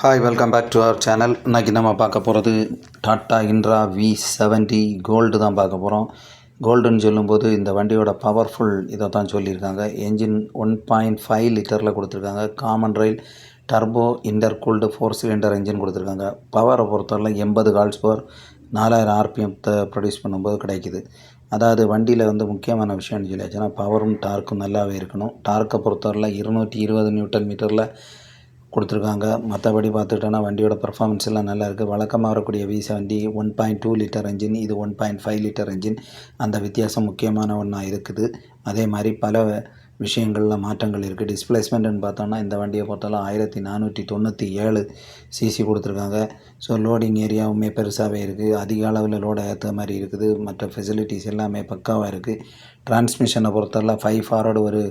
Hi welcome back to our channel இன்றைக்கி நம்ம பார்க்க போகிறது Tata Intra V seventy gold தான் பார்க்க போகிறோம் கோல்டுன்னு சொல்லும்போது இந்த வண்டியோட பவர்ஃபுல் இதை தான் சொல்லியிருக்காங்க. என்ஜின் ஒன் பாயிண்ட் ஃபைவ் லிட்டரில் கொடுத்துருக்காங்க. Common rail turbo intercooled four cylinder engine கொடுத்துருக்காங்க பவரை பொறுத்தவரை எண்பது கால்ஸ் பவர் நாலாயிரம் ஆர்பிஎம்த்தை ப்ரொடியூஸ் பண்ணும்போது கிடைக்குது. அதாவது வண்டியில் வந்து முக்கியமான விஷயம்னு சொல்லியாச்சுன்னா பவரும் டார்க்கும் நல்லாவே இருக்கணும். டார்க்கை பொறுத்தவரையில் இருநூற்றி இருபது நியூட்டன் மீட்டரில் கொடுத்துருக்காங்க. மற்றபடி பார்த்துட்டோன்னா வண்டியோட பர்ஃபார்மன்ஸ் எல்லாம் நல்லா இருக்குது வழக்கமாக வரக்கூடிய V seventy one point two litre engine இது one point five litre engine அந்த வித்தியாசம் முக்கியமான ஒன்றா இருக்குது. அதே மாதிரி பல விஷயங்களில் மாற்றங்கள் இருக்குது டிஸ்பிளேஸ்மெண்ட்டுன்னு பார்த்தோன்னா இந்த வண்டியை பொறுத்தவரை ஆயிரத்தி நானூற்றி தொண்ணூற்றி ஏழு சிசி கொடுத்துருக்காங்க. ஸோ லோடிங் ஏரியாவுமே பெருசாகவே இருக்குது அதிக அளவில் லோடை ஏற்ற மாதிரி இருக்குது. மற்ற ஃபெசிலிட்டிஸ் எல்லாமே பக்காவாக இருக்குது டிரான்ஸ்மிஷனை பொறுத்தவரை ஃபைவ் ஃபார்வர்டு ஒரு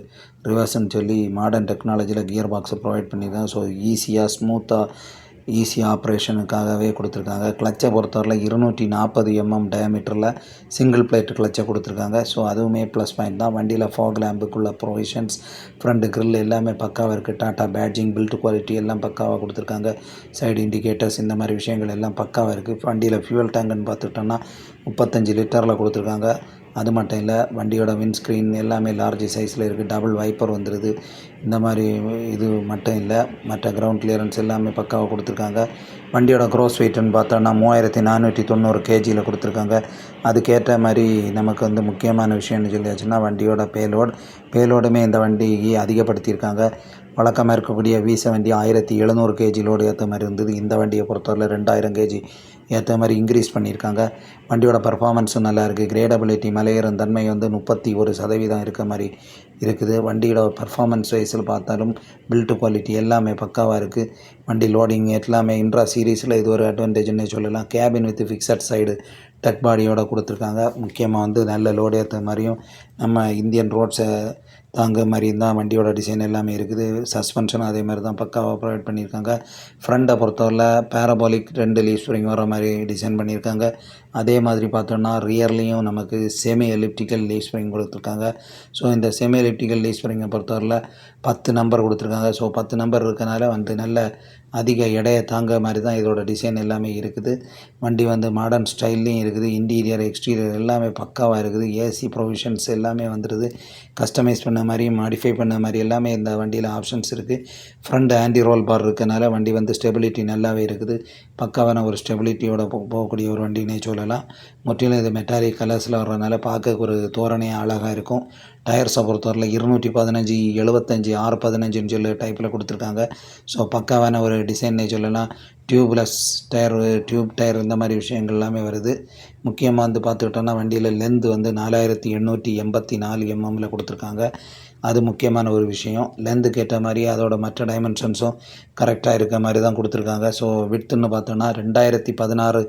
ரிவர்ஸ்ன்னு சொல்லி மாடர்ன் டெக்னாலஜியில் கியர் பாக்ஸை ப்ரொவைட் பண்ணியிருக்காங்க. ஸோ ஈஸியாக ஸ்மூத்தாக ஈஸி ஆப்ரேஷனுக்காகவே கொடுத்துருக்காங்க. கிளச்சை பொறுத்தவரையில் இருநூற்றி நாற்பது எம்எம் டயமீட்டரில் சிங்கிள் பிளேட் கிளச்சை கொடுத்துருக்காங்க. ஸோ அதுவுமே ப்ளஸ் பாயிண்ட் தான். வண்டியில் ஃபாக் லேம்புக்குள்ள ப்ரொவிஷன்ஸ் ஃப்ரண்ட் grill எல்லாமே பக்காவாக இருக்குது டாட்டா பேட்ஜிங் பில்ட் குவாலிட்டி எல்லாம் பக்காவாக கொடுத்துருக்காங்க. சைடு இண்டிகேட்டர்ஸ் இந்த மாதிரி விஷயங்கள் எல்லாம் பக்காவாக இருக்குது வண்டியில் ஃபியூவல் டேங்குன்னு பார்த்துட்டோன்னா முப்பத்தஞ்சு லிட்டரில் கொடுத்துருக்காங்க. அது மட்டும் இல்லை வண்டியோட விண்ட்ஸ்க்ரீன் எல்லாமே லார்ஜ் சைஸில் இருக்குது டபுள் வைப்பர் வந்துடுது இந்த மாதிரி இது மட்டும் இல்லை மற்ற கிரவுண்ட் கிளியரன்ஸ் எல்லாமே பக்காவாக கொடுத்துருக்காங்க. வண்டியோட க்ரோஸ் வெயிட்னு பார்த்தோன்னா மூவாயிரத்தி நானூற்றி தொண்ணூறு கேஜியில் கொடுத்துருக்காங்க. அதுக்கேற்ற மாதிரி நமக்கு வந்து முக்கியமான விஷயம்னு சொல்லியாச்சுன்னா வண்டியோட பேலோட் பேலோடுமே இந்த வண்டிக்கு அதிகப்படுத்தியிருக்காங்க. வழக்கமாக இருக்கக்கூடிய வி செவன்டி ஆயிரத்தி எழுநூறு கேஜி லோடு ஏற்ற மாதிரி இருந்தது. இந்த வண்டியை பொறுத்தவரை ரெண்டாயிரம் கேஜி ஏற்ற மாதிரி இன்க்ரீஸ் பண்ணியிருக்காங்க. வண்டியோட பர்ஃபாமன்ஸும் நல்லா இருக்குது கிரேடபிலிட்டி மலையேறும் தன்மை வந்து முப்பத்தி ஒரு சதவீதம் இருக்க மாதிரி இருக்குது. வண்டியோட பர்ஃபாமன்ஸ் வைஸில் பார்த்தாலும் பில்ட் குவாலிட்டி எல்லாமே பக்காவாக இருக்குது வண்டி லோடிங் எல்லாமே இன்ட்ரா சீரீஸில் இது ஒரு அட்வான்டேஜ்னே சொல்லலாம். Cabin with fixed side deck பாடியோட கொடுத்துருக்காங்க. முக்கியமாக வந்து நல்ல லோடு ஏற்ற மாதிரியும் நம்ம இந்தியன் ரோட்ஸை தாங்க மாதிரியும் தான் வண்டியோட டிசைன் எல்லாமே இருக்குது. சஸ்பென்ஷனும் அதே மாதிரி தான் பக்காவாக ப்ரொவைட் பண்ணியிருக்காங்க. ஃப்ரண்ட்டை பொறுத்தவரை பேரபாலிக் ரெண்டு லீவ் ஸ்ப்ரிங் வர மாதிரி டிசைன் பண்ணியிருக்காங்க. அதே மாதிரி பார்த்தோன்னா ரியர்லேயும் நமக்கு செமி எலிப்டிக்கல் லீவ் ஸ்ப்ரிங் கொடுத்துருக்காங்க. ஸோ இந்த செமி எலிப்டிக்கல் லீவ் ஸ்ப்ரிங்கை பொறுத்தவரையில் பத்து நம்பர் கொடுத்துருக்காங்க. ஸோ பத்து நம்பர் இருக்கனால வந்து நல்ல அதிக எடையை தாங்க மாதிரி தான் இதோட டிசைன் எல்லாமே இருக்குது. வண்டி வந்து மாடர்ன் ஸ்டைல்லையும் இருக்குது. இன்டீரியர் எக்ஸ்டீரியர் எல்லாமே பக்காவாக இருக்குது. ஏசி ப்ரொவிஷன்ஸ் எல்லாமே வந்துடுது கஸ்டமைஸ் பண்ண மாதிரி மாடிஃபை பண்ண மாதிரி எல்லாமே இந்த வண்டியில் ஆப்ஷன்ஸ் இருக்குது ஃப்ரண்ட் ஆண்டி ரோல் பார் இருக்கனால வண்டி வந்து ஸ்டெபிலிட்டி நல்லாவே இருக்குது. பக்காவான ஒரு ஸ்டெபிலிட்டியோட போ போகக்கூடிய ஒரு வண்டினே சொல்லலாம். முற்றிலும் இது மெட்டாலிக் கலர்ஸில் வர்றதுனால பார்க்க ஒரு தோரணையாக அழகாக இருக்கும். டயர்ஸை பொறுத்தவரையில் இருநூற்றி பதினஞ்சு எழுபத்தஞ்சி ஆறு பதினஞ்சுன்னு சொல்லி டைப்பில் கொடுத்துருக்காங்க. ஸோ பக்காவான ஒரு டிசைன்னே சொல்லலாம். டியூப்லெஸ் டயர் டியூப் டயர் இந்த மாதிரி விஷயங்கள் எல்லாமே வருது. முக்கியமாக வந்து பார்த்துக்கிட்டோன்னா வண்டியில் லென்த் வந்து நாலாயிரத்தி எண்ணூற்றி எண்பத்தி நாலு எம்எம்மில் கொடுத்துருக்காங்க. அது முக்கியமான ஒரு விஷயம். லென்த்துக்கு ஏற்ற மாதிரி அதோட மற்ற டைமென்ஷன்ஸும் கரெக்டாக இருக்க மாதிரி தான் கொடுத்துருக்காங்க. ஸோ விட்த்துன்னு பார்த்தோன்னா ரெண்டாயிரத்தி பதினாறு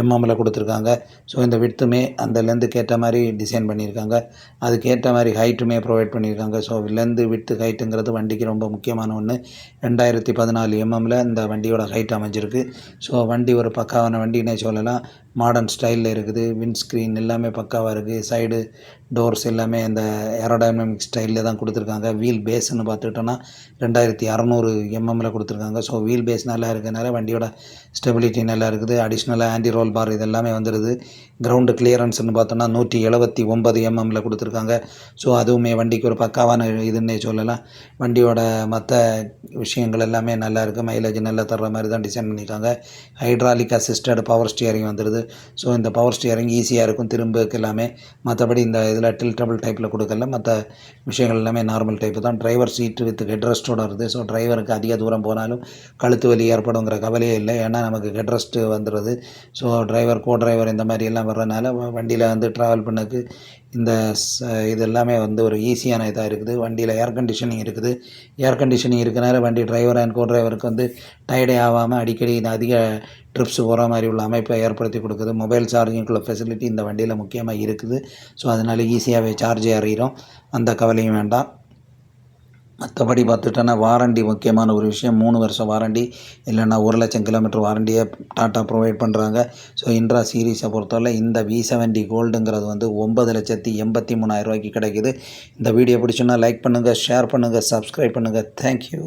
எம்எம்மில் கொடுத்துருக்காங்க. ஸோ இந்த விட்த்துமே அந்த லென்த்துக்கு ஏற்ற மாதிரி டிசைன் பண்ணியிருக்காங்க. அதுக்கேற்ற மாதிரி ஹைட்டுமே ப்ரொவைட் பண்ணியிருக்காங்க. ஸோ லென்த்து வித்து ஹைட்டுங்கிறது வண்டிக்கு ரொம்ப முக்கியமான ஒன்று ரெண்டாயிரத்தி பதினாலு எம்எம்மில் இந்த வண்டியோட ஹைட் அமைஞ்சிருக்கு. ஸோ வண்டி ஒரு பக்காவான வண்டினே சொல்லலாம். மாடர்ன் ஸ்டைலில் இருக்குது. விண்ட்ஸ்க்ரீன் எல்லாமே பக்காவாக இருக்குது சைடு டோர்ஸ் எல்லாமே இந்த ஏரோடைனமிக் ஸ்டைலில் தான் கொடுத்துருக்காங்க. வீல் பேஸ்ன்னு பார்த்துக்கிட்டோன்னா ரெண்டாயிரத்தி அறநூறு எம்எம்மில் கொடுத்துருக்காங்க. ஸோ வீல் பேஸ் நல்லா இருக்கனால வண்டியோட ஸ்டெபிலிட்டி நல்லா இருக்குது. அடிஷ்னலாக ஆன்டி ரோல் பார் இது எல்லாமே வந்துடுது கிரவுண்டு கிளியரன்ஸ்னு பார்த்தோன்னா நூற்றி எழுபத்தி ஒம்பது எம்எம்மில் கொடுத்துருக்காங்க. ஸோ அதுவுமே வண்டிக்கு ஒரு பக்காவான இதுன்னே சொல்லலாம். வண்டியோட மற்ற விஷயங்கள் எல்லாமே நல்லா இருக்குது மைலேஜ் நல்லா தர்ற மாதிரி தான் டிசைன் பண்ணியிருக்காங்க. ஹைட்ராலிக் அசிஸ்டட் பவர் ஸ்டியரிங் வந்துடுது ஸோ இந்த பவர் ஸ்டியரிங் ஈஸியாக இருக்கும். திரும்பக்கு எல்லாமே மற்றபடி இந்த இதில் டில்டபிள் டைப்பில் கொடுக்கல. மற்ற விஷயங்கள் எல்லாமே நார்மல் டைப்பு தான். டிரைவர் சீட்டு வித் ஹெட்ரெஸ்ட்டோட வருது. ஸோ டிரைவருக்கு அதிக தூரம் போனாலும் கழுத்து வலி ஏற்படுங்கிற கவலையே இல்லை. ஏன்னா நமக்கு ஹெட்ரெஸ்ட்டு வந்துடுது ஸோ டிரைவர் கோ டிரைவர் இந்த மாதிரி எல்லாம் வர்றதுனால வண்டியில் வந்து ட்ராவல் பண்ணக்கு இந்த ச இது எல்லாமே வந்து ஒரு ஈஸியான இதாக இருக்குது. வண்டியில் ஏர் கண்டிஷனிங் இருக்குது. ஏர் கண்டிஷனிங் இருக்கனால வண்டி டிரைவர் அண்ட் கோ டிரைவருக்கு வந்து டயர்டே ஆகாமல் அடிக்கடி இந்த அதிக ட்ரிப்ஸ் போகிற மாதிரி உள்ள அமைப்பை ஏற்படுத்தி கொடுக்குது. மொபைல் சார்ஜிங்குள்ள ஃபெசிலிட்டி இந்த வண்டியில் முக்கியமாக இருக்குது. ஸோ அதனால் ஈஸியாகவே சார்ஜ் ஏறிடும் அந்த கவலையும் வேண்டாம். மற்றபடி பார்த்துட்டோன்னா வாரண்டி முக்கியமான ஒரு விஷயம். மூணு வருஷம் வாரண்டி இல்லைன்னா ஒரு லட்சம் கிலோமீட்டர் வாரண்டியை டாட்டா ப்ரொவைட் பண்ணுறாங்க ஸோ இன்ட்ரா சீரீஸை பொறுத்தவரை இந்த வி செவன்டி கோல்டுங்கிறது வந்து ஒம்பது லட்சத்தி எண்பத்தி மூணாயிரம் ரூபாய்க்கு கிடைக்குது. இந்த வீடியோ பிடிச்சுன்னா லைக் பண்ணுங்கள் ஷேர் பண்ணுங்கள் சப்ஸ்கிரைப் பண்ணுங்கள் தேங்க்யூ